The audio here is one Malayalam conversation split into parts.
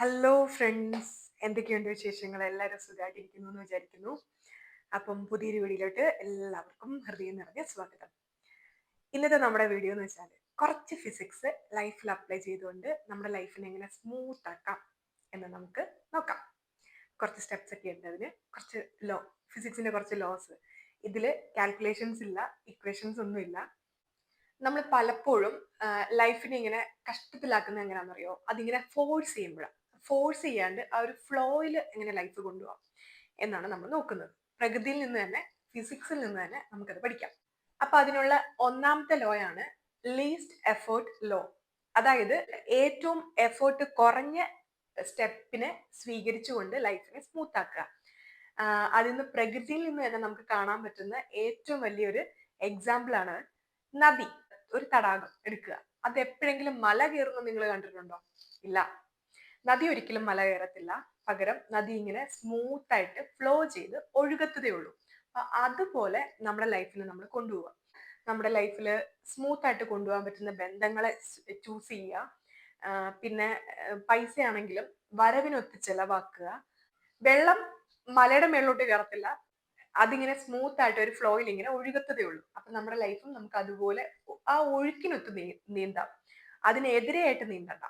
ഹലോ ഫ്രണ്ട്സ് എന്തൊക്കെയുണ്ട് വിശേഷങ്ങൾ? എല്ലാവരും സുഖമായിട്ടിരിക്കുന്നു എന്ന് വിചാരിക്കുന്നു. അപ്പം പുതിയൊരു വീഡിയോയിലോട്ട് എല്ലാവർക്കും ഹൃദയം നിറഞ്ഞ സ്വാഗതം. ഇന്നത്തെ നമ്മുടെ വീഡിയോ എന്ന് വെച്ചാൽ കുറച്ച് ഫിസിക്സ് ലൈഫിൽ അപ്ലൈ ചെയ്തുകൊണ്ട് നമ്മുടെ ലൈഫിനെ എങ്ങനെ സ്മൂത്ത് ആക്കാം എന്ന് നമുക്ക് നോക്കാം. കുറച്ച് സ്റ്റെപ്സ് ഒക്കെ ഉണ്ട് അതിന്. കുറച്ച് ലോ ഫിസിക്സിന്റെ കുറച്ച് ലോസ് ഇതിൽ കാൽക്കുലേഷൻസ് ഇല്ല ഇക്വേഷൻസ് ഒന്നും ഇല്ല. നമ്മൾ പലപ്പോഴും ലൈഫിനെ ഇങ്ങനെ കഷ്ടത്തിലാക്കുന്നത് എങ്ങനെയാണെന്നറിയോ? അതിങ്ങനെ ഫോഴ്സ് ചെയ്യുമ്പോഴാണ് ഫോഴ്സ് ചെയ്യാണ്ട് ആ ഒരു ഫ്ലോയിൽ എങ്ങനെ ലൈഫ് കൊണ്ടുപോകാം എന്നാണ് നമ്മൾ നോക്കുന്നത്. പ്രകൃതിയിൽ നിന്ന് തന്നെ ഫിസിക്സിൽ നിന്ന് തന്നെ നമുക്കത് പഠിക്കാം. അപ്പൊ അതിനുള്ള ഒന്നാമത്തെ ലോ ആണ് ലീസ്റ്റ് എഫേർട്ട് ലോ അതായത് ഏറ്റവും എഫേർട്ട് കുറഞ്ഞ സ്റ്റെപ്പിനെ സ്വീകരിച്ചുകൊണ്ട് ലൈഫിനെ സ്മൂത്ത് ആക്കുക. അതിൽ നിന്ന് പ്രകൃതിയിൽ നിന്ന് തന്നെ നമുക്ക് കാണാൻ പറ്റുന്ന ഏറ്റവും വലിയൊരു എക്സാമ്പിൾ ആണ് നദി ഒരു തടാകം എടുക്കുക. അത് എപ്പോഴെങ്കിലും മല കയറുന്നത് നിങ്ങൾ കണ്ടിട്ടുണ്ടോ? ഇല്ല. നദി ഒരിക്കലും മല കയറത്തില്ല. പകരം നദി ഇങ്ങനെ സ്മൂത്ത് ആയിട്ട് ഫ്ലോ ചെയ്ത് ഒഴുകത്തതേ ഉള്ളൂ. അപ്പൊ അതുപോലെ നമ്മുടെ ലൈഫിൽ നമ്മൾ കൊണ്ടുപോവുക നമ്മുടെ ലൈഫിൽ സ്മൂത്ത് ആയിട്ട് കൊണ്ടുപോകാൻ പറ്റുന്ന ബന്ധങ്ങളെ ചൂസ് ചെയ്യുക. പിന്നെ പൈസയാണെങ്കിലും വരവിനൊത്ത് ചെലവാക്കുക. വെള്ളം മലയുടെ മേളിലോട്ട് കയറത്തില്ല. അതിങ്ങനെ സ്മൂത്ത് ആയിട്ട് ഒരു ഫ്ലോയിൽ ഇങ്ങനെ ഒഴുകത്തതേ ഉള്ളൂ. അപ്പൊ നമ്മുടെ ലൈഫും നമുക്ക് അതുപോലെ ആ ഒഴുക്കിനൊത്ത് നീന്താം. അതിനെതിരെയായിട്ട് നീന്തണ്ട.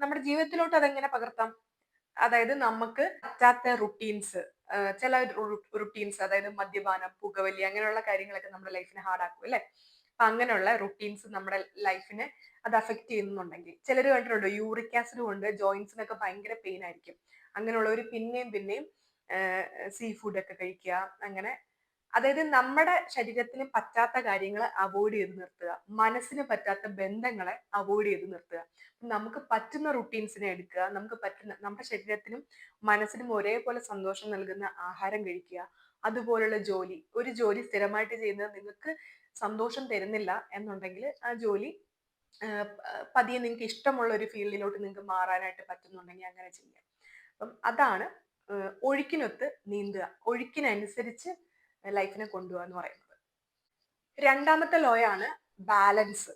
നമ്മുടെ ജീവിതത്തിലോട്ട് അതെങ്ങനെ പകർത്താം? അതായത് നമുക്ക് പറ്റാത്ത റുട്ടീൻസ് ചില റുട്ടീൻസ് അതായത് മദ്യപാനം പുകവലി അങ്ങനെയുള്ള കാര്യങ്ങളൊക്കെ നമ്മുടെ ലൈഫിനെ ഹാർഡാക്കും അല്ലെ? അപ്പൊ അങ്ങനെയുള്ള റുട്ടീൻസ് നമ്മുടെ ലൈഫിനെ അത് അഫക്റ്റ് ചെയ്യുന്നുണ്ടെങ്കിൽ ചിലർ കണ്ടിട്ടുണ്ടോ യൂറിക് ആസിഡ് കൊണ്ട് ജോയിൻസിനൊക്കെ ഭയങ്കര പെയിൻ ആയിരിക്കും. അങ്ങനെയുള്ളവർ പിന്നെയും പിന്നെയും സീ ഒക്കെ കഴിക്കുക അങ്ങനെ അതായത് നമ്മുടെ ശരീരത്തിന് പറ്റാത്ത കാര്യങ്ങളെ അവോയ്ഡ് ചെയ്ത് നിർത്തുക. മനസ്സിന് പറ്റാത്ത ബന്ധങ്ങളെ അവോയ്ഡ് ചെയ്ത് നിർത്തുക. നമുക്ക് പറ്റുന്ന റുട്ടീൻസിനെ എടുക്കുക. നമുക്ക് പറ്റുന്ന നമ്മുടെ ശരീരത്തിനും മനസ്സിനും ഒരേപോലെ സന്തോഷം നൽകുന്ന ആഹാരം കഴിക്കുക. അതുപോലുള്ള ജോലി. ഒരു ജോലി സ്ഥിരമായിട്ട് ചെയ്യുന്നത് നിങ്ങൾക്ക് സന്തോഷം തരുന്നില്ല എന്നുണ്ടെങ്കിൽ ആ ജോലി പതിയെ നിങ്ങൾക്ക് ഇഷ്ടമുള്ള ഒരു ഫീൽഡിലോട്ട് നിങ്ങൾക്ക് മാറാനായിട്ട് പറ്റുന്നുണ്ടെങ്കിൽ അങ്ങനെ ചെയ്യുക അപ്പം അതാണ് ഒഴുക്കിനൊത്ത് നീന്തുക. ഒഴുക്കിനനുസരിച്ച് ലൈഫിനെ കൊണ്ടുപോകുക എന്ന് പറയുന്നത്. രണ്ടാമത്തെ ലോയാണ് ബാലൻസ്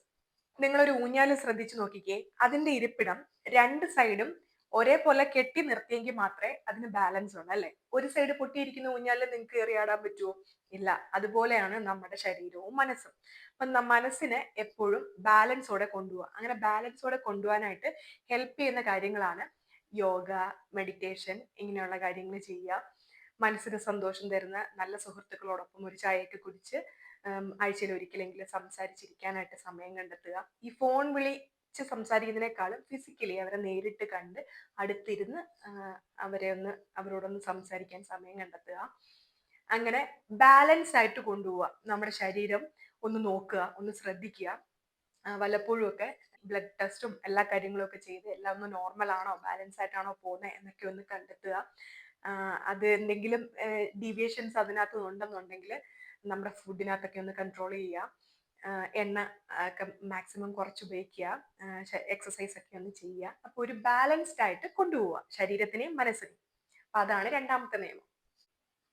നിങ്ങളൊരു ഊഞ്ഞാൽ ശ്രദ്ധിച്ചു നോക്കിക്കേ. അതിന്റെ ഇരിപ്പിടം രണ്ട് സൈഡും ഒരേപോലെ കെട്ടി നിർത്തിയെങ്കിൽ മാത്രമേ അതിന് ബാലൻസ് ഉള്ളൂ അല്ലെ? ഒരു സൈഡ് പൊട്ടിയിരിക്കുന്ന ഊഞ്ഞാലിൽ നിങ്ങൾക്ക് എറിയാടാൻ പറ്റുമോ ഇല്ല. അതുപോലെയാണ് നമ്മുടെ ശരീരവും മനസ്സും. അപ്പൊ മനസ്സിനെ എപ്പോഴും ബാലൻസോടെ കൊണ്ടുപോകുക അങ്ങനെ ബാലൻസോടെ കൊണ്ടുപോകാനായിട്ട് ഹെൽപ്പ് ചെയ്യുന്ന കാര്യങ്ങളാണ് യോഗ മെഡിറ്റേഷൻ ഇങ്ങനെയുള്ള കാര്യങ്ങൾ ചെയ്യുക. മനസ്സിന് സന്തോഷം തരുന്ന നല്ല സുഹൃത്തുക്കളോടൊപ്പം ഒരു ചായയൊക്കെ കുടിച്ച് ആഴ്ചയിൽ ഒരിക്കലെങ്കിലും സംസാരിച്ചിരിക്കാനായിട്ട് സമയം കണ്ടെത്തുക. ഈ ഫോൺ വിളിച്ച് സംസാരിക്കുന്നതിനേക്കാളും ഫിസിക്കലി അവരെ നേരിട്ട് കണ്ട് അടുത്തിരുന്ന് അവരെ ഒന്ന് അവരോടൊന്ന് സംസാരിക്കാൻ സമയം കണ്ടെത്തുക. അങ്ങനെ ബാലൻസ് ആയിട്ട് കൊണ്ടുപോവുക. നമ്മുടെ ശരീരം ഒന്ന് നോക്കുക ഒന്ന് ശ്രദ്ധിക്കുക. വല്ലപ്പോഴും ഒക്കെ ബ്ലഡ് ടെസ്റ്റും എല്ലാ കാര്യങ്ങളും ഒക്കെ ചെയ്ത് എല്ലാം ഒന്ന് നോർമൽ ആണോ ബാലൻസ് ആയിട്ടാണോ പോകുന്നത് എന്നൊക്കെ ഒന്ന് കണ്ടെത്തുക. അത് എന്തെങ്കിലും ഡീവിയേഷൻസ് അതിനകത്ത് ഉണ്ടെന്നുണ്ടെങ്കിൽ നമ്മുടെ ഫുഡിനകത്തൊക്കെ ഒന്ന് കൺട്രോൾ ചെയ്യുക. എണ്ണ ഒക്കെ മാക്സിമം കുറച്ച് ഉപയോഗിക്കുക. എക്സസൈസ് ഒക്കെ ഒന്ന് ചെയ്യുക. അപ്പോൾ ഒരു ബാലൻസ്ഡ് ആയിട്ട് കൊണ്ടുപോവുക ശരീരത്തിനെയും മനസ്സിനെയും. അപ്പൊ അതാണ് രണ്ടാമത്തെ നിയമം.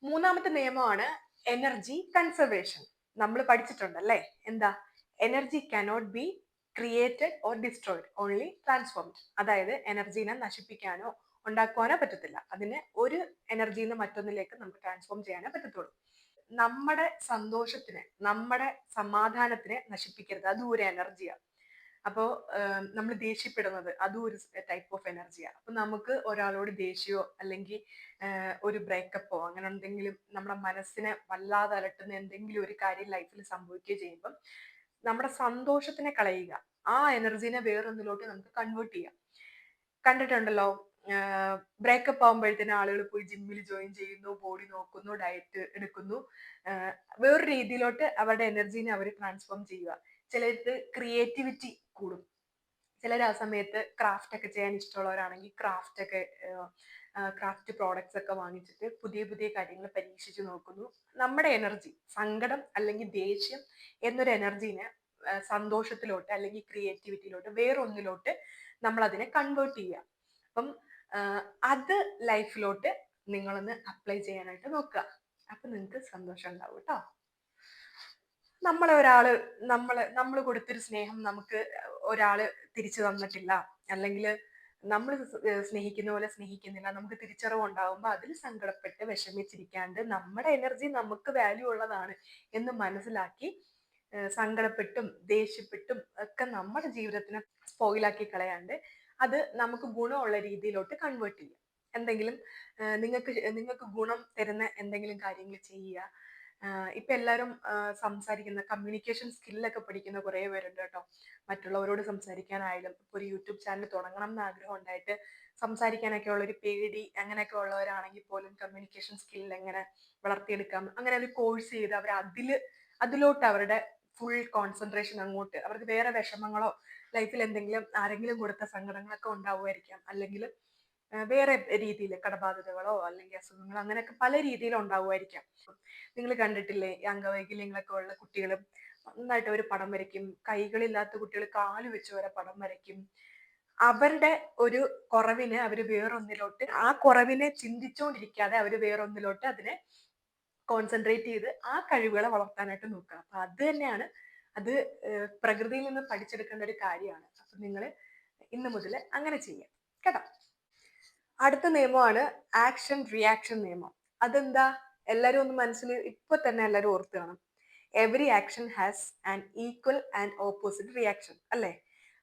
മൂന്നാമത്തെ നിയമമാണ് എനർജി കൺസർവേഷൻ നമ്മൾ പഠിച്ചിട്ടുണ്ട് പഠിച്ചിട്ടുണ്ടല്ലേ? എന്താ? Energy cannot be created or destroyed only transformed അതായത് എനർജീനെ നശിപ്പിക്കാനോ ഉണ്ടാക്കുവാനോ പറ്റത്തില്ല. അതിനെ ഒരു എനർജിയിൽ നിന്ന് മറ്റൊന്നിലേക്ക് നമുക്ക് ട്രാൻസ്ഫോം ചെയ്യാനേ പറ്റത്തുള്ളൂ. നമ്മുടെ സന്തോഷത്തിനെ നമ്മുടെ സമാധാനത്തിനെ നശിപ്പിക്കരുത്. അതും ഒരു എനർജിയാണ് അപ്പോൾ നമ്മൾ ദേഷ്യപ്പെടുന്നത് അതും ഒരു ടൈപ്പ് ഓഫ് എനർജിയാണ് അപ്പൊ നമുക്ക് ഒരാളോട് ദേഷ്യമോ അല്ലെങ്കിൽ ഒരു ബ്രേക്കപ്പോ അങ്ങനെ എന്തെങ്കിലും നമ്മുടെ മനസ്സിനെ വല്ലാതെ അലട്ടുന്ന എന്തെങ്കിലും ഒരു കാര്യം ലൈഫിൽ സംഭവിക്കുകയോ ചെയ്യുമ്പം നമ്മുടെ സന്തോഷത്തിനെ കളയുക. ആ എനർജീനെ വേറൊന്നിലോട്ട് നമുക്ക് കൺവേർട്ട് ചെയ്യാം. കണ്ടിട്ടുണ്ടല്ലോ ബ്രേക്കപ്പ് ആകുമ്പോഴത്തേനും ആളുകൾ പോയി ജിമ്മിൽ ജോയിൻ ചെയ്യുന്നു ബോഡി നോക്കുന്നു ഡയറ്റ് എടുക്കുന്നു. വേറൊരു രീതിയിലോട്ട് അവരുടെ എനർജീനെ അവർ ട്രാൻസ്ഫോം ചെയ്യുക. ചിലർക്ക് ക്രിയേറ്റിവിറ്റി കൂടും. ചിലർ ആ സമയത്ത് ക്രാഫ്റ്റ് ഒക്കെ ചെയ്യാൻ ഇഷ്ടമുള്ളവരാണെങ്കിൽ ക്രാഫ്റ്റ് ഒക്കെ ക്രാഫ്റ്റ് പ്രോഡക്ട്സ് ഒക്കെ വാങ്ങിച്ചിട്ട് പുതിയ പുതിയ കാര്യങ്ങൾ പരീക്ഷിച്ച് നോക്കുന്നു. നമ്മുടെ എനർജി സങ്കടം അല്ലെങ്കിൽ ദേഷ്യം എന്നൊരു എനർജീനെ സന്തോഷത്തിലോട്ട് അല്ലെങ്കിൽ ക്രിയേറ്റിവിറ്റിയിലോട്ട് വേറൊന്നിലോട്ട് നമ്മൾ അതിനെ കൺവേർട്ട് ചെയ്യുക. അപ്പം അത് ലൈഫിലോട്ട് നിങ്ങളൊന്ന് അപ്ലൈ ചെയ്യാനായിട്ട് നോക്കുക. അപ്പൊ നിങ്ങൾക്ക് സന്തോഷം ഉണ്ടാവും കേട്ടോ നമ്മളെ ഒരാൾ നമ്മൾ നമ്മൾ കൊടുത്തൊരു സ്നേഹം നമുക്ക് ഒരാൾ തിരിച്ചു തന്നിട്ടില്ല. അല്ലെങ്കിൽ നമ്മൾ സ്നേഹിക്കുന്ന പോലെ സ്നേഹിക്കുന്നില്ല. നമുക്ക് തിരിച്ചറിവ് ഉണ്ടാകുമ്പോൾ അതിൽ സങ്കടപ്പെട്ട് വിഷമിച്ചിരിക്കാണ്ട് നമ്മുടെ എനർജി നമുക്ക് വാല്യൂ ഉള്ളതാണ് എന്ന് മനസ്സിലാക്കി സങ്കടപ്പെട്ടും ദേഷ്യപ്പെട്ടും ഒക്കെ നമ്മുടെ ജീവിതത്തിനെ സ്പോയിലാക്കി കളയാണ്ട് അത് നമുക്ക് ഗുണമുള്ള രീതിയിലോട്ട് കൺവേർട്ട് ചെയ്യുക എന്തെങ്കിലും നിങ്ങൾക്ക് നിങ്ങൾക്ക് ഗുണം തരുന്ന എന്തെങ്കിലും കാര്യങ്ങൾ ചെയ്യുക. ഇപ്പൊ എല്ലാവരും സംസാരിക്കുന്ന കമ്മ്യൂണിക്കേഷൻ സ്കില്ലൊക്കെ പഠിക്കുന്ന കുറേ പേരുണ്ട് കേട്ടോ. മറ്റുള്ളവരോട് സംസാരിക്കാനായാലും ഇപ്പൊ ഒരു യൂട്യൂബ് ചാനൽ തുടങ്ങണം എന്ന് ആഗ്രഹം ഉണ്ടായിട്ട് സംസാരിക്കാനൊക്കെ ഉള്ള ഒരു പേടി അങ്ങനെയൊക്കെ ഉള്ളവരാണെങ്കിൽ പോലും കമ്മ്യൂണിക്കേഷൻ സ്കിൽ എങ്ങനെ വളർത്തിയെടുക്കാം? അങ്ങനെ ഒരു കോഴ്സ് ചെയ്ത് അവർ അതിൽ അതിലോട്ട് അവരുടെ ഫുൾ കോൺസെൻട്രേഷൻ അങ്ങോട്ട് അവർക്ക് വേറെ വിഷമങ്ങളോ ലൈഫിൽ എന്തെങ്കിലും ആരെങ്കിലും കൊടുത്ത സങ്കടങ്ങളൊക്കെ ഉണ്ടാവുമായിരിക്കാം. അല്ലെങ്കിൽ വേറെ രീതിയിൽ കടബാധ്യതകളോ അല്ലെങ്കിൽ അസുഖങ്ങളോ അങ്ങനെയൊക്കെ പല രീതിയിൽ ഉണ്ടാവുമായിരിക്കാം. നിങ്ങൾ കണ്ടിട്ടില്ലേ അംഗവൈകല്യങ്ങളൊക്കെ ഉള്ള കുട്ടികൾ നന്നായിട്ട് ഒരു പടം വരയ്ക്കും. കൈകളില്ലാത്ത കുട്ടികൾ കാൽ വെച്ച് വരെ പടം വരയ്ക്കും. അവരുടെ ഒരു കുറവിനെ അവർ വേറൊന്നിലോട്ട് ആ കുറവിനെ ചിന്തിച്ചുകൊണ്ടിരിക്കാതെ അവർ വേറൊന്നിലോട്ട് അതിനെ കോൺസെൻട്രേറ്റ് ചെയ്ത് ആ കഴിവുകളെ വളർത്താനായിട്ട് നോക്കുക. അപ്പൊ അത് തന്നെയാണ് അത് പ്രകൃതിയിൽ നിന്ന് പഠിച്ചെടുക്കേണ്ട ഒരു കാര്യമാണ്. അപ്പൊ നിങ്ങൾ ഇന്ന് മുതൽ അങ്ങനെ ചെയ്യാം. കേട്ടോ? അടുത്ത നിയമമാണ് ആക്ഷൻ റിയാക്ഷൻ നിയമം. അതെന്താ? എല്ലാവരും ഒന്ന് മനസ്സിൽ ഇപ്പൊ തന്നെ എല്ലാവരും ഓർത്ത് കാണും. Every action has an equal and opposite reaction അല്ലേ?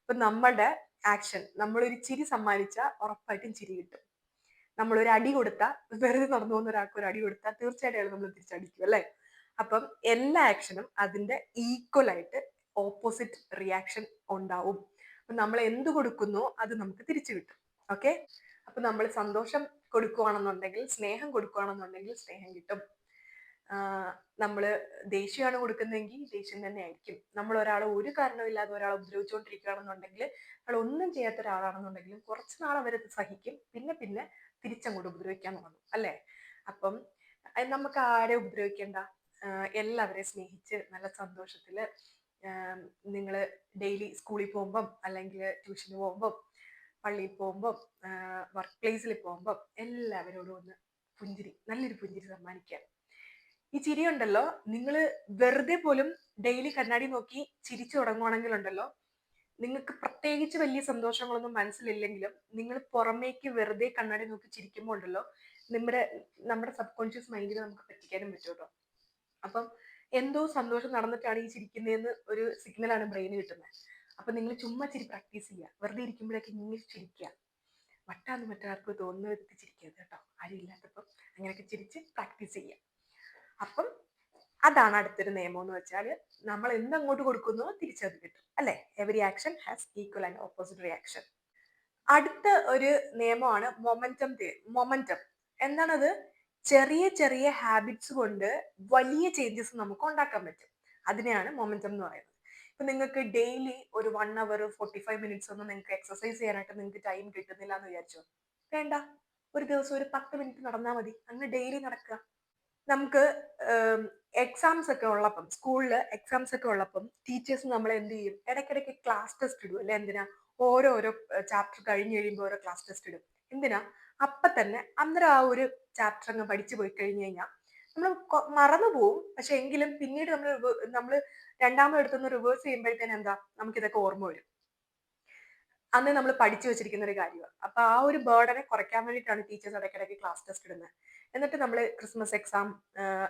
അപ്പൊ നമ്മളുടെ ആക്ഷൻ നമ്മളൊരു ചിരി സമ്മാനിച്ചാൽ ഉറപ്പായിട്ടും ചിരി കിട്ടും. നമ്മൾ ഒരു അടി കൊടുത്താൽ വെറുതെ നടന്നു പോകുന്ന ഒരാൾക്ക് ഒരു അടി കൊടുത്താൽ തീർച്ചയായിട്ടും നമ്മൾ തിരിച്ചടിക്കും അല്ലേ? അപ്പം എല്ലാ ആക്ഷനും അതിന്റെ ഈക്വലായിട്ട് ഓപ്പോസിറ്റ് റിയാക്ഷൻ ഉണ്ടാവും. അപ്പം നമ്മൾ എന്ത് കൊടുക്കുന്നു അത് നമുക്ക് തിരിച്ചു കിട്ടും. ഓക്കെ അപ്പം നമ്മൾ സന്തോഷം കൊടുക്കുകയാണെന്നുണ്ടെങ്കിൽ സ്നേഹം കൊടുക്കുകയാണെന്നുണ്ടെങ്കിൽ സ്നേഹം കിട്ടും. നമ്മൾ ദേഷ്യമാണ് കൊടുക്കുന്നതെങ്കിൽ ദേഷ്യം തന്നെ ആയിരിക്കും. നമ്മൾ ഒരാളെ ഒരു കാരണമില്ലാതെ ഒരാളെ ഉപദ്രവിച്ചുകൊണ്ടിരിക്കുകയാണെന്നുണ്ടെങ്കിൽ അയാൾ ഒന്നും ചെയ്യാത്ത ഒരാളാണെന്നുണ്ടെങ്കിലും കുറച്ച് നാൾ അവരത് സഹിക്കും. പിന്നെ പിന്നെ തിരിച്ചങ്ങോട്ട് ഉപദ്രവിക്കാൻ തുടങ്ങും. അല്ലേ? അപ്പം നമുക്ക് ആരെ ഉപദ്രവിക്കേണ്ട? എല്ലാവരെയും സ്നേഹിച്ച് നല്ല സന്തോഷത്തിൽ നിങ്ങൾ ഡെയിലി സ്കൂളിൽ പോകുമ്പം അല്ലെങ്കിൽ ട്യൂഷന് പോകുമ്പം പള്ളിയിൽ പോകുമ്പം വർക്ക് പ്ലേസിൽ പോകുമ്പം എല്ലാവരോടും ഒന്ന് പുഞ്ചിരി നല്ലൊരു പുഞ്ചിരി സമ്മാനിക്കുക. ഈ ചിരി ഉണ്ടല്ലോ നിങ്ങൾ വെറുതെ പോലും ഡെയിലി കണ്ണാടി നോക്കി ചിരിച്ചു തുടങ്ങുവാണെങ്കിലുണ്ടല്ലോ നിങ്ങൾക്ക് പ്രത്യേകിച്ച് വലിയ സന്തോഷങ്ങളൊന്നും മനസ്സിലില്ലെങ്കിലും നിങ്ങൾ പുറമേക്ക് വെറുതെ കണ്ണാടി നോക്കി ചിരിക്കുമ്പോൾ ഉണ്ടല്ലോ നമ്മുടെ നമ്മുടെ സബ് കോൺഷ്യസ് മൈൻഡിനെ നമുക്ക് പറ്റിക്കാനും പറ്റും കേട്ടോ. അപ്പം എന്തോ സന്തോഷം നടന്നിട്ടാണ് ഈ ചിരിക്കുന്നതെന്ന് ഒരു സിഗ്നലാണ് ബ്രെയിന് കിട്ടുന്നത് അപ്പം നിങ്ങൾ ചുമ്മാ ചിരി പ്രാക്ടീസ് ചെയ്യുക വെറുതെ ഇരിക്കുമ്പോഴൊക്കെ ഇങ്ങനെ ചിരിക്കുക വട്ടാന്ന് മറ്റാർക്കും തോന്നുന്ന വിധത്തിൽ ചിരിക്കുക കേട്ടോ. ആരും ഇല്ലാത്തപ്പം അങ്ങനെയൊക്കെ ചിരിച്ച് പ്രാക്ടീസ് ചെയ്യുക അപ്പം അതാണ് അടുത്തൊരു നിയമം എന്ന് വെച്ചാൽ നമ്മൾ എന്തങ്ങോട്ട് കൊടുക്കുന്നോ തിരിച്ചത് കിട്ടും. അല്ലെ? Every action has equal and opposite reaction അടുത്ത ഒരു നിയമമാണ് മൊമെന്റം മൊമെന്റം എന്താണത്? ചെറിയ ചെറിയ ഹാബിറ്റ്സ് കൊണ്ട് വലിയ ചേഞ്ചസ് നമുക്ക് ഉണ്ടാക്കാൻ പറ്റും. അതിനെയാണ് മൊമെന്റം എന്ന് പറയുന്നത്. ഇപ്പൊ നിങ്ങൾക്ക് ഡെയിലി ഒരു one hour forty five minutes ഒന്നും നിങ്ങൾക്ക് എക്സസൈസ് ചെയ്യാനായിട്ട് നിങ്ങൾക്ക് ടൈം കിട്ടുന്നില്ല എന്ന് വിചാരിച്ചോ? വേണ്ട. ഒരു ദിവസം ഒരു പത്ത് മിനിറ്റ് നടന്നാൽ മതി. അങ്ങ് ഡെയിലി നടക്കുക. നമുക്ക് എക്സാംസ് ഒക്കെ ഉള്ളപ്പം സ്കൂളിൽ എക്സാംസ് ഒക്കെ ഉള്ളപ്പം ടീച്ചേഴ്സ് നമ്മൾ എന്ത് ചെയ്യും? ഇടയ്ക്കിടയ്ക്ക് ക്ലാസ് ടെസ്റ്റ് ഇടും. അല്ലെ എന്തിനാ? ഓരോരോ ചാപ്റ്റർ കഴിഞ്ഞ് കഴിയുമ്പോൾ ഓരോ ക്ലാസ് ടെസ്റ്റ് ഇടും. എന്തിനാ? അപ്പൊ തന്നെ അന്നേരം ആ ഒരു ചാപ്റ്റർ അങ്ങ് പഠിച്ചു പോയി കഴിഞ്ഞു കഴിഞ്ഞാൽ നമ്മൾ മറന്നു പോവും. പക്ഷെ എങ്കിലും പിന്നീട് നമ്മൾ നമ്മൾ രണ്ടാമത് റിവേഴ്സ് ചെയ്യുമ്പോഴത്തേന് എന്താ? നമുക്കിതൊക്കെ ഓർമ്മ വരും. അന്ന് നമ്മൾ പഠിച്ചു വെച്ചിരിക്കുന്ന ഒരു കാര്യമാണ് അപ്പൊ ആ ഒരു ബേർഡനെ കുറയ്ക്കാൻ വേണ്ടിയിട്ടാണ് ടീച്ചേഴ്സ് ഇടയ്ക്കിടയ്ക്ക് ക്ലാസ് ടെസ്റ്റ് ഇടുന്നത് എന്നിട്ട് നമ്മൾ ക്രിസ്മസ് എക്സാം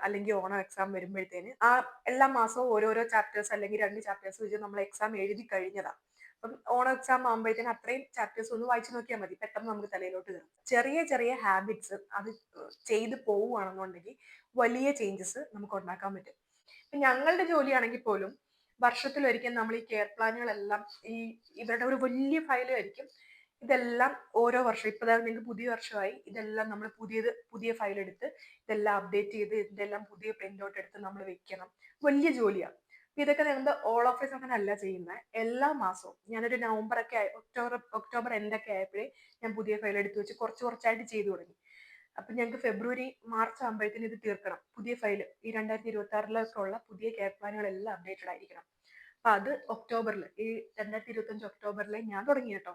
അല്ലെങ്കിൽ ഓണം എക്സാം വരുമ്പോഴത്തേന് ആ എല്ലാ മാസവും ഓരോരോ ചാപ്റ്റേഴ്സ് അല്ലെങ്കിൽ രണ്ട് ചാപ്റ്റേഴ്സ് വെച്ച് നമ്മൾ എക്സാം എഴുതി കഴിഞ്ഞതാ. അപ്പം ഓണം എക്സാം ആകുമ്പോഴത്തേന് അത്രയും ചാപ്റ്റേഴ്സ് ഒന്ന് വായിച്ചു നോക്കിയാൽ മതി. പെട്ടെന്ന് നമുക്ക് തലയിലോട്ട് കയറും ചെറിയ ചെറിയ ഹാബിറ്റ്സ് അത് ചെയ്ത് പോവുകയാണെന്നുണ്ടെങ്കിൽ വലിയ ചേഞ്ചസ് നമുക്ക് ഉണ്ടാക്കാൻ പറ്റും. ഇപ്പൊ ഞങ്ങളുടെ ജോലിയാണെങ്കിൽ പോലും വർഷത്തിലൊരിക്കൽ നമ്മൾ ഈ കെയർ പ്ലാനുകളെല്ലാം ഈ ഇവരുടെ ഒരു വലിയ ഫയലായിരിക്കും ഇതെല്ലാം ഓരോ വർഷം ഇപ്പൊ നിങ്ങൾക്ക് പുതിയ വർഷമായി ഇതെല്ലാം നമ്മൾ പുതിയത് പുതിയ ഫയൽ എടുത്ത് ഇതെല്ലാം അപ്ഡേറ്റ് ചെയ്ത് ഇതെല്ലാം പുതിയ പ്രിന്റ് ഔട്ട് എടുത്ത് നമ്മൾ വെക്കണം. വലിയ ജോലിയാണ്. ഇതൊക്കെ ഞങ്ങൾ ഓൾ ഓഫ് എസ് അങ്ങനെ അല്ല ചെയ്യുന്നത് എല്ലാ മാസവും. ഞാനൊരു നവംബർ ഒക്കെ ആയി ഒക്ടോബർ ഒക്ടോബർ എൻഡൊക്കെ ആയപ്പോഴേ ഞാൻ പുതിയ ഫയൽ എടുത്തു വെച്ച് കുറച്ച് കുറച്ചായിട്ട് ചെയ്തു തുടങ്ങി. അപ്പൊ ഞങ്ങൾക്ക് ഫെബ്രുവരി മാർച്ച് ആകുമ്പോഴത്തേന് ഇത് തീർക്കണം. പുതിയ ഫയൽ ഈ രണ്ടായിരത്തി ഇരുപത്തി ആറിലൊക്കെ ഉള്ള പുതിയ കെയർ പ്ലാനുകളെല്ലാം അപ്ഡേറ്റഡ് ആയിരിക്കണം. അപ്പൊ അത് ഒക്ടോബറിൽ ഈ രണ്ടായിരത്തി ഇരുപത്തി അഞ്ച് ഒക്ടോബറിൽ ഞാൻ തുടങ്ങി കേട്ടോ.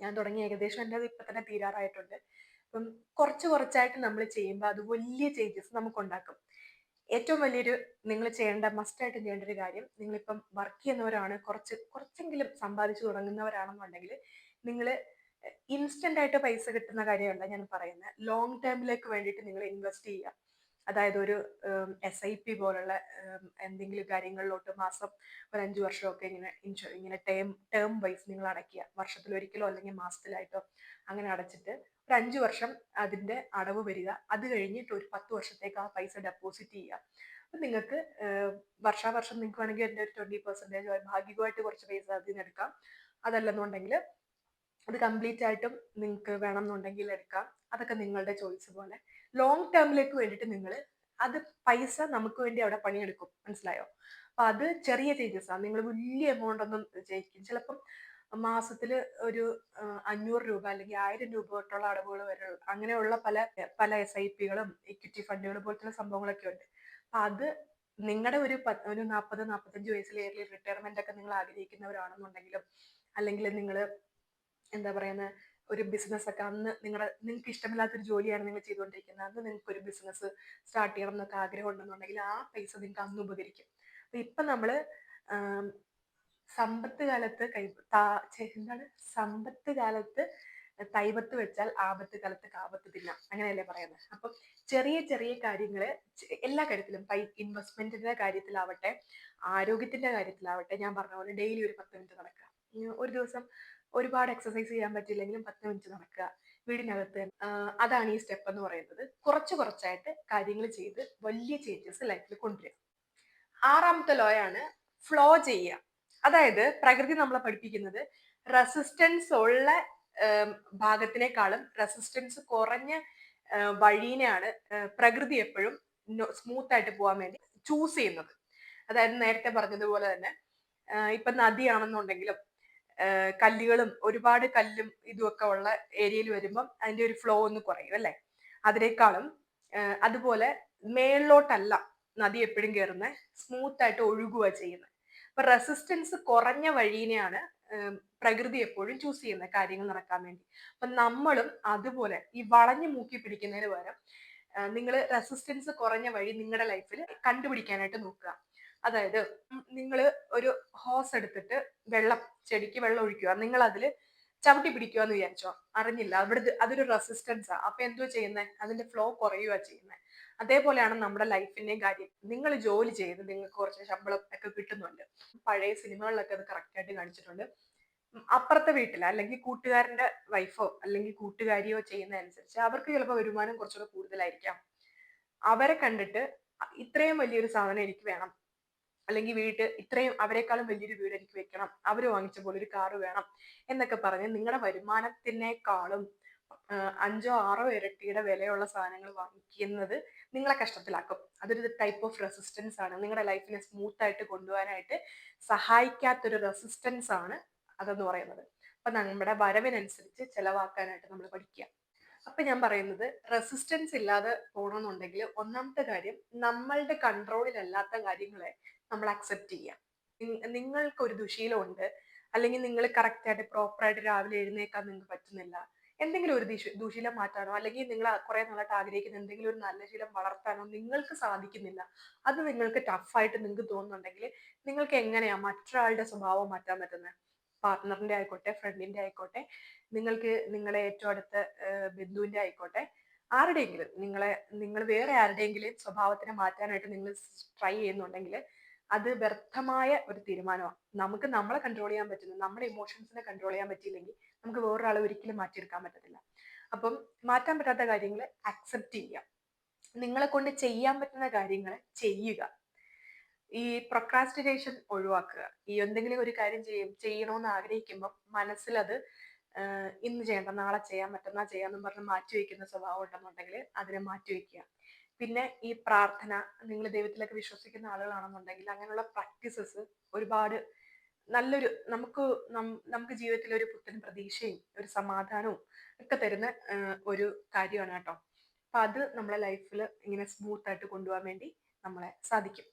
ഞാൻ തുടങ്ങി ഏകദേശം എന്റെ അത് ഇപ്പൊ തന്നെ തീരാറായിട്ടുണ്ട്. അപ്പം കുറച്ച് കുറച്ചായിട്ട് നമ്മൾ ചെയ്യുമ്പോൾ അത് വലിയ ചേഞ്ചസ് നമുക്ക് ഉണ്ടാക്കും. ഏറ്റവും വലിയൊരു നിങ്ങൾ ചെയ്യേണ്ട മസ്റ്റായിട്ട് ചെയ്യേണ്ട ഒരു കാര്യം നിങ്ങളിപ്പം വർക്ക് ചെയ്യുന്നവരാണ് കുറച്ച് കുറച്ചെങ്കിലും സമ്പാദിച്ചു തുടങ്ങുന്നവരാണെന്നുണ്ടെങ്കിൽ നിങ്ങൾ ഇൻസ്റ്റന്റ് ആയിട്ട് പൈസ കിട്ടുന്ന കാര്യമല്ല ഞാൻ പറയുന്നത് ലോങ് ടേമിലേക്ക് വേണ്ടിയിട്ട് നിങ്ങൾ ഇൻവെസ്റ്റ് ചെയ്യുക. അതായത് ഒരു എസ് ഐ പി പോലുള്ള എന്തെങ്കിലും കാര്യങ്ങളിലോട്ട് മാസം ഒരു അഞ്ച് വർഷമൊക്കെ ഇങ്ങനെ ഇൻഷു ഇങ്ങനെ ടേം ടേം വൈസ് നിങ്ങൾ അടയ്ക്കുക. വർഷത്തിലൊരിക്കലോ അല്ലെങ്കിൽ മാസത്തിലായിട്ടോ അങ്ങനെ അടച്ചിട്ട് ഒരു അഞ്ച് വർഷം അതിന്റെ അടവ് വരിക. അത് കഴിഞ്ഞിട്ട് ഒരു പത്ത് വർഷത്തേക്ക് ആ പൈസ ഡെപ്പോസിറ്റ് ചെയ്യുക. അപ്പം നിങ്ങൾക്ക് വർഷാവർഷം നിങ്ങൾക്ക് വേണമെങ്കിൽ എന്റെ ഒരു ട്വന്റി പെർസെന്റേജ് ഭാഗികമായിട്ട് കുറച്ച് പൈസ അതിൽ നിന്ന് എടുക്കാം. അതല്ലെന്നുണ്ടെങ്കിൽ അത് കംപ്ലീറ്റ് ആയിട്ടും നിങ്ങൾക്ക് വേണമെന്നുണ്ടെങ്കിൽ എടുക്കാം. അതൊക്കെ നിങ്ങളുടെ ചോയ്സ് പോലെ. ലോങ് ടേമിലേക്ക് വേണ്ടിയിട്ട് നിങ്ങൾ അത് പൈസ നമുക്ക് വേണ്ടി അവിടെ പണിയെടുക്കും. മനസ്സിലായോ? അപ്പൊ അത് ചെറിയ ചേഞ്ചസ് ആണ് നിങ്ങൾ വലിയ എമൗണ്ട് ഒന്നും ചെയ്യിക്കും ചിലപ്പം മാസത്തിൽ ഒരു അഞ്ഞൂറ് രൂപ അല്ലെങ്കിൽ ആയിരം രൂപ തൊട്ടുള്ള അടവുകൾ വരെ അങ്ങനെയുള്ള പല പല എസ് ഐ പികളും ഇക്വിറ്റി ഫണ്ടുകൾ പോലത്തെ സംഭവങ്ങളൊക്കെ ഉണ്ട്. അപ്പൊ അത് നിങ്ങളുടെ ഒരു ഒരു നാൽപ്പത് നാൽപ്പത്തഞ്ച് വയസ്സിൽ ഏർലി റിട്ടയർമെന്റ് ഒക്കെ നിങ്ങൾ ആഗ്രഹിക്കുന്നവരാണെന്നുണ്ടെങ്കിലും അല്ലെങ്കിൽ നിങ്ങൾ എന്താ പറയുന്നത് ഒരു ബിസിനസ് ഒക്കെ അന്ന് നിങ്ങളുടെ നിങ്ങൾക്ക് ഇഷ്ടമില്ലാത്തൊരു ജോലിയാണ് നിങ്ങൾ ചെയ്തുകൊണ്ടിരിക്കുന്നത്. അന്ന് നിങ്ങൾക്ക് ഒരു ബിസിനസ് സ്റ്റാർട്ട് ചെയ്യണം എന്നൊക്കെ ആഗ്രഹം ഉണ്ടെന്നുണ്ടെങ്കിൽ ആ പൈസ നിങ്ങൾക്ക് അന്ന് ഉപകരിക്കും. അപ്പൊ ഇപ്പൊ നമ്മൾ സമ്പത്ത് കാലത്ത് കൈ എന്താണ്? സമ്പത്ത് കാലത്ത് തൈമത്ത് വെച്ചാൽ ആപത്ത് കാലത്ത് കാപത്ത് തിന്നാം അങ്ങനെയല്ലേ പറയുന്നത്. അപ്പം ചെറിയ ചെറിയ കാര്യങ്ങൾ എല്ലാ കാര്യത്തിലും പൈ ഇൻവെസ്റ്റ്മെന്റിന്റെ കാര്യത്തിലാവട്ടെ ആരോഗ്യത്തിന്റെ കാര്യത്തിലാവട്ടെ ഞാൻ പറഞ്ഞ പോലെ ഡെയിലി ഒരു പത്ത് മിനിറ്റ് നടക്കുക. ഒരു ദിവസം ഒരുപാട് എക്സസൈസ് ചെയ്യാൻ പറ്റില്ലെങ്കിലും പത്ത് മിനിറ്റ് നടക്കുക വീടിനകത്ത് അതാണ് ഈ സ്റ്റെപ്പ് എന്ന് പറയുന്നത്. കുറച്ച് കുറച്ചായിട്ട് കാര്യങ്ങൾ ചെയ്ത് വലിയ ചേഞ്ചസ് ലൈഫിൽ കൊണ്ടുവരിക. ആറാമത്തെ ലോ ആണ് ഫ്ലോ ചെയ്യുക. അതായത് പ്രകൃതി നമ്മളെ പഠിപ്പിക്കുന്നത് റെസിസ്റ്റൻസ് ഉള്ള ഭാഗത്തിനേക്കാളും റെസിസ്റ്റൻസ് കുറഞ്ഞ വഴീനെയാണ് പ്രകൃതി എപ്പോഴും സ്മൂത്ത് ആയിട്ട് പോകാൻ വേണ്ടി ചൂസ് ചെയ്യുന്നത്. അതായത് നേരത്തെ പറഞ്ഞതുപോലെ തന്നെ ഇപ്പൊ നദിയാണെന്നുണ്ടെങ്കിലും കല്ലുകളും ഒരുപാട് കല്ലും ഇതുമൊക്കെ ഉള്ള ഏരിയയിൽ വരുമ്പം അതിന്റെ ഒരു ഫ്ലോ ഒന്ന് കുറയും അല്ലേ? അതിനേക്കാളും അതുപോലെ മേളിലോട്ടല്ല നദി എപ്പോഴും കയറുന്നത് സ്മൂത്ത് ആയിട്ട് ഒഴുകുക ചെയ്യുന്നത് അപ്പൊ റെസിസ്റ്റൻസ് കുറഞ്ഞ വഴീനെയാണ് പ്രകൃതി എപ്പോഴും ചൂസ് ചെയ്യുന്ന കാര്യങ്ങൾ നടക്കാൻ വേണ്ടി. അപ്പൊ നമ്മളും അതുപോലെ ഈ വളഞ്ഞു മൂക്കി പിടിക്കുന്നതിന് പകരം നിങ്ങൾ റെസിസ്റ്റൻസ് കുറഞ്ഞ വഴി നിങ്ങളുടെ ലൈഫിൽ കണ്ടുപിടിക്കാനായിട്ട് നോക്കുക. അതായത് നിങ്ങൾ ഒരു ഹോസ് എടുത്തിട്ട് വെള്ളം ചെടിക്ക് വെള്ളം ഒഴിക്കുക. നിങ്ങൾ അതിൽ ചവിട്ടി പിടിക്കുക എന്ന് വിചാരിച്ചോ? അറിഞ്ഞില്ല. അവിടെ അതൊരു റെസിസ്റ്റൻസ് ആണ് അപ്പൊ എന്തോ ചെയ്യുന്നത് അതിന്റെ ഫ്ലോ കുറയുക ചെയ്യുന്നത് അതേപോലെയാണ് നമ്മുടെ ലൈഫിന്റെയും കാര്യം. നിങ്ങൾ ജോലി ചെയ്ത് നിങ്ങൾക്ക് കുറച്ച് ശമ്പളം ഒക്കെ കിട്ടുന്നുണ്ട്. പഴയ സിനിമകളിലൊക്കെ അത് കറക്റ്റ് ആയിട്ട് കാണിച്ചിട്ടുണ്ട്. അപ്പുറത്തെ വീട്ടിൽ അല്ലെങ്കിൽ കൂട്ടുകാരന്റെ വൈഫോ അല്ലെങ്കിൽ കൂട്ടുകാരിയോ ചെയ്യുന്ന അനുസരിച്ച് അവർക്ക് ചിലപ്പോൾ വരുമാനം കുറച്ചുകൂടെ കൂടുതലായിരിക്കാം. അവരെ കണ്ടിട്ട് ഇത്രയും വലിയൊരു സാധനം എനിക്ക് വേണം. അല്ലെങ്കിൽ വീട് ഇത്രയും അവരെക്കാളും വലിയൊരു വീട് എനിക്ക് വെക്കണം. അവർ വാങ്ങിച്ച പോലെ ഒരു കാറ് വേണം എന്നൊക്കെ പറഞ്ഞ് നിങ്ങളുടെ വരുമാനത്തിനേക്കാളും അഞ്ചോ ആറോ ഇരട്ടിയുടെ വിലയുള്ള സാധനങ്ങൾ വാങ്ങിക്കുന്നത് നിങ്ങളെ കഷ്ടത്തിലാക്കും. അതൊരു ടൈപ്പ് ഓഫ് റെസിസ്റ്റൻസ് ആണ്. നിങ്ങളുടെ ലൈഫിനെ സ്മൂത്ത് ആയിട്ട് കൊണ്ടുപോകാനായിട്ട് സഹായിക്കാത്തൊരു റെസിസ്റ്റൻസ് ആണ് അതെന്ന് പറയുന്നത്. അപ്പൊ നമ്മുടെ വരവിനനുസരിച്ച് ചെലവാക്കാനായിട്ട് നമ്മൾ പഠിക്കുക അപ്പൊ ഞാൻ പറയുന്നത് റെസിസ്റ്റൻസ് ഇല്ലാതെ പോകണമെന്നുണ്ടെങ്കിൽ ഒന്നാമത്തെ കാര്യം നമ്മളുടെ കൺട്രോളിലല്ലാത്ത കാര്യങ്ങളെ നമ്മൾ അക്സെപ്റ്റ് ചെയ്യാം. നിങ്ങൾക്ക് ഒരു ദുശീലമുണ്ട്. അല്ലെങ്കിൽ നിങ്ങൾ കറക്റ്റ് ആയിട്ട് പ്രോപ്പർ ആയിട്ട് രാവിലെ എഴുന്നേക്കാൻ നിങ്ങൾക്ക് പറ്റുന്നില്ല. എന്തെങ്കിലും ഒരു ദിശ ദുശീലം മാറ്റാനോ അല്ലെങ്കിൽ നിങ്ങൾ കുറെ നാളായിട്ട് ആഗ്രഹിക്കുന്ന എന്തെങ്കിലും ഒരു നല്ല ശീലം വളർത്താനോ നിങ്ങൾക്ക് സാധിക്കുന്നില്ല. അത് നിങ്ങൾക്ക് ടഫായിട്ട് നിങ്ങൾക്ക് തോന്നുന്നുണ്ടെങ്കിൽ നിങ്ങൾക്ക് എങ്ങനെയാ മറ്റൊരാളുടെ സ്വഭാവം മാറ്റാൻ പറ്റുന്നത് പാർട്ട്ണറിന്റെ ആയിക്കോട്ടെ ഫ്രണ്ടിന്റെ ആയിക്കോട്ടെ നിങ്ങൾക്ക് നിങ്ങളെ ഏറ്റവും അടുത്ത ബന്ധുവിന്റെ ആയിക്കോട്ടെ ആരുടെയെങ്കിലും നിങ്ങളെ നിങ്ങൾ വേറെ ആരുടെയെങ്കിലും സ്വഭാവത്തിനെ മാറ്റാനായിട്ട് നിങ്ങൾ ട്രൈ ചെയ്യുന്നുണ്ടെങ്കിൽ അത് വ്യർത്ഥമായ ഒരു തീരുമാനമാണ് നമുക്ക് നമ്മളെ കൺട്രോൾ ചെയ്യാൻ പറ്റുന്ന നമ്മുടെ ഇമോഷൻസിനെ കൺട്രോൾ ചെയ്യാൻ പറ്റിയില്ലെങ്കിൽ നമുക്ക് വേറൊരാളെ ഒരിക്കലും മാറ്റിയെടുക്കാൻ പറ്റത്തില്ല. അപ്പം മാറ്റാൻ പറ്റാത്ത കാര്യങ്ങൾ അക്സെപ്റ്റ് ചെയ്യുക. നിങ്ങളെ കൊണ്ട് ചെയ്യാൻ പറ്റുന്ന കാര്യങ്ങൾ ചെയ്യുക. ഈ പ്രൊക്രാസ്റ്റിനേഷൻ ഒഴിവാക്കുക. ഈ എന്തെങ്കിലും ഒരു കാര്യം ചെയ്യും ചെയ്യണമെന്ന് ആഗ്രഹിക്കുമ്പോൾ മനസ്സിലത് ഇന്ന് ചെയ്യണ്ട നാളെ ചെയ്യാം മറ്റന്നാൾ ചെയ്യാമെന്നും പറഞ്ഞ് മാറ്റി വെക്കുന്ന സ്വഭാവം ഉണ്ടെന്നുണ്ടെങ്കിൽ അതിനെ മാറ്റി വെക്കുക പിന്നെ ഈ പ്രാർത്ഥന നിങ്ങൾ ദൈവത്തിലൊക്കെ വിശ്വസിക്കുന്ന ആളുകളാണെന്നുണ്ടെങ്കിൽ അങ്ങനെയുള്ള പ്രാക്ടീസസ് ഒരുപാട് നല്ലൊരു നമുക്ക് നമുക്ക് ജീവിതത്തിൽ ഒരു പുത്തൻ പ്രതീക്ഷയും ഒരു സമാധാനവും ഒക്കെ തരുന്ന ഒരു കാര്യമാണ് കേട്ടോ. അപ്പൊ അത് നമ്മളെ ലൈഫിൽ ഇങ്ങനെ സ്മൂത്ത് ആയിട്ട് കൊണ്ടുപോകാൻ വേണ്ടി നമ്മളെ സാധിക്കും.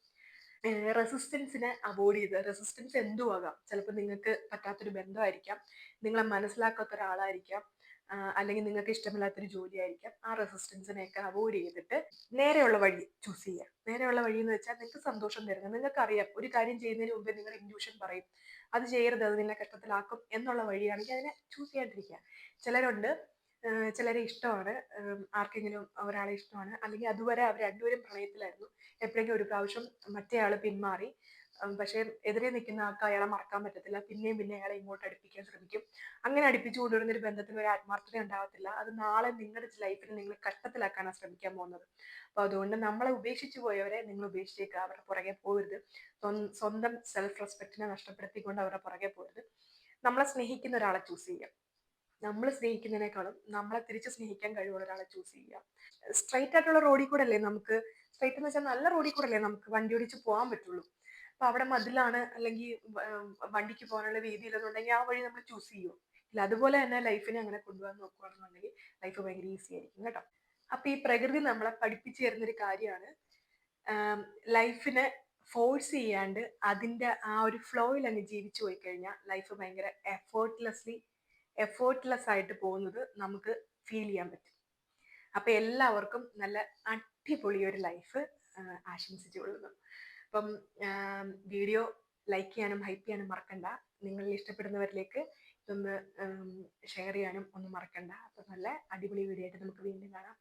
റെസിസ്റ്റൻസിനെ അവോയ്ഡ് ചെയ്ത് റെസിസ്റ്റൻസ് എന്തുമാകാം ചിലപ്പോൾ നിങ്ങൾക്ക് പറ്റാത്തൊരു ബന്ധമായിരിക്കാം. നിങ്ങളെ മനസ്സിലാക്കാത്ത ഒരാളായിരിക്കാം അല്ലെങ്കിൽ നിങ്ങൾക്ക് ഇഷ്ടമില്ലാത്തൊരു ജോലിയായിരിക്കാം. ആ റെസിസ്റ്റൻസിനെയൊക്കെ അവോയ്ഡ് ചെയ്തിട്ട് നേരെയുള്ള വഴി ചൂസ് ചെയ്യുക. നേരെയുള്ള വഴി എന്ന് വെച്ചാൽ നിങ്ങൾക്ക് സന്തോഷം തരുന്നത് നിങ്ങൾക്ക് അറിയാം ഒരു കാര്യം ചെയ്യുന്നതിന് മുമ്പ് നിങ്ങൾ ഇൻഡ്യൂഷൻ പറയും. അത് ചെയ്യരുത് അത് നിന്നെ കഷ്ടത്തിലാക്കും എന്നുള്ള വഴിയാണെങ്കിൽ അതിനെ ചൂസ് ചെയ്യാണ്ടിരിക്കുക ചിലരുണ്ട് ചിലരെ ഇഷ്ടമാണ്. ആർക്കെങ്കിലും ഒരാളെ ഇഷ്ടമാണ്. അല്ലെങ്കിൽ അതുവരെ അവർ രണ്ടുപേരും പ്രണയത്തിലായിരുന്നു. എപ്പോഴെങ്കിലും ഒരു പ്രാവശ്യം മറ്റേ ആൾ പിന്മാറി. പക്ഷേ എതിരെ നിൽക്കുന്ന ആൾക്ക് അയാളെ മറക്കാൻ പറ്റത്തില്ല. പിന്നെയും പിന്നെ അയാളെ ഇങ്ങോട്ട് അടുപ്പിക്കാൻ ശ്രമിക്കും. അങ്ങനെ അടുപ്പിച്ചു കൊണ്ടുവരുന്ന ഒരു ബന്ധത്തിന് ഒരു ആത്മാർത്ഥത ഉണ്ടാവത്തില്ല. അത് നാളെ നിങ്ങളുടെ ലൈഫിൽ നിങ്ങൾ കഷ്ടത്തിലാക്കാനാണ് ശ്രമിക്കാൻ പോകുന്നത്. അപ്പൊ അതുകൊണ്ട് നമ്മളെ ഉപേക്ഷിച്ചു പോയവരെ നിങ്ങൾ ഉപേക്ഷിച്ചേക്കുക അവരുടെ പുറകെ പോകരുത്. സ്വന്തം സെൽഫ് റെസ്പെക്റ്റിനെ നഷ്ടപ്പെടുത്തിക്കൊണ്ട് അവരുടെ പുറകെ പോകരുത്. നമ്മളെ സ്നേഹിക്കുന്ന ഒരാളെ ചൂസ് ചെയ്യുക നമ്മൾ സ്നേഹിക്കുന്നതിനേക്കാളും നമ്മളെ തിരിച്ച് സ്നേഹിക്കാൻ കഴിവുള്ള ഒരാളെ ചൂസ് ചെയ്യുക സ്ട്രൈറ്റ് ആയിട്ടുള്ള റോഡിൽ കൂടെ അല്ലേ നമുക്ക്? സ്ട്രൈറ്റ് എന്ന് വെച്ചാൽ നല്ല റോഡിൽ കൂടെ അല്ലേ നമുക്ക് വണ്ടി ഓടിച്ച് പോകാൻ പറ്റുള്ളൂ? അപ്പൊ അവിടെ മതിലാണ് അല്ലെങ്കിൽ വണ്ടിക്ക് പോകാനുള്ള രീതിയിലെന്നുണ്ടെങ്കിൽ ആ വഴി നമ്മൾ ചൂസ് ചെയ്യും. ഇല്ല അതുപോലെ തന്നെ ലൈഫിനെ അങ്ങനെ കൊണ്ടുപോകാൻ നോക്കുകയാണെന്നുണ്ടെങ്കിൽ ലൈഫ് ഭയങ്കര ഈസി ആയിരിക്കും കേട്ടോ. അപ്പൊ ഈ പ്രകൃതി നമ്മളെ പഠിപ്പിച്ചു തരുന്നൊരു കാര്യമാണ്. ലൈഫിനെ ഫോഴ്സ് ചെയ്യാണ്ട് അതിന്റെ ആ ഒരു ഫ്ലോയിൽ അങ്ങ് ജീവിച്ചു പോയി കഴിഞ്ഞാൽ ലൈഫ് ഭയങ്കര എഫേർട്ട്ലെസ്ലി എഫേർട്ട്ലെസ് ആയിട്ട് പോകുന്നത് നമുക്ക് ഫീൽ ചെയ്യാൻ പറ്റും. അപ്പൊ എല്ലാവർക്കും നല്ല അടിപൊളി ഒരു ലൈഫ് ആശംസിച്ചുകൊള്ളുന്നു. അപ്പം വീഡിയോ ലൈക്ക് ചെയ്യാനും ഹൈപ്പ് ചെയ്യാനും മറക്കണ്ട. നിങ്ങൾ ഇഷ്ടപ്പെടുന്നവരിലേക്ക് ഇതൊന്ന് ഷെയർ ചെയ്യാനും ഒന്നും മറക്കണ്ട. അപ്പം നല്ല അടിപൊളി വീഡിയോ ആയിട്ട് നമുക്ക് വീണ്ടും കാണാം.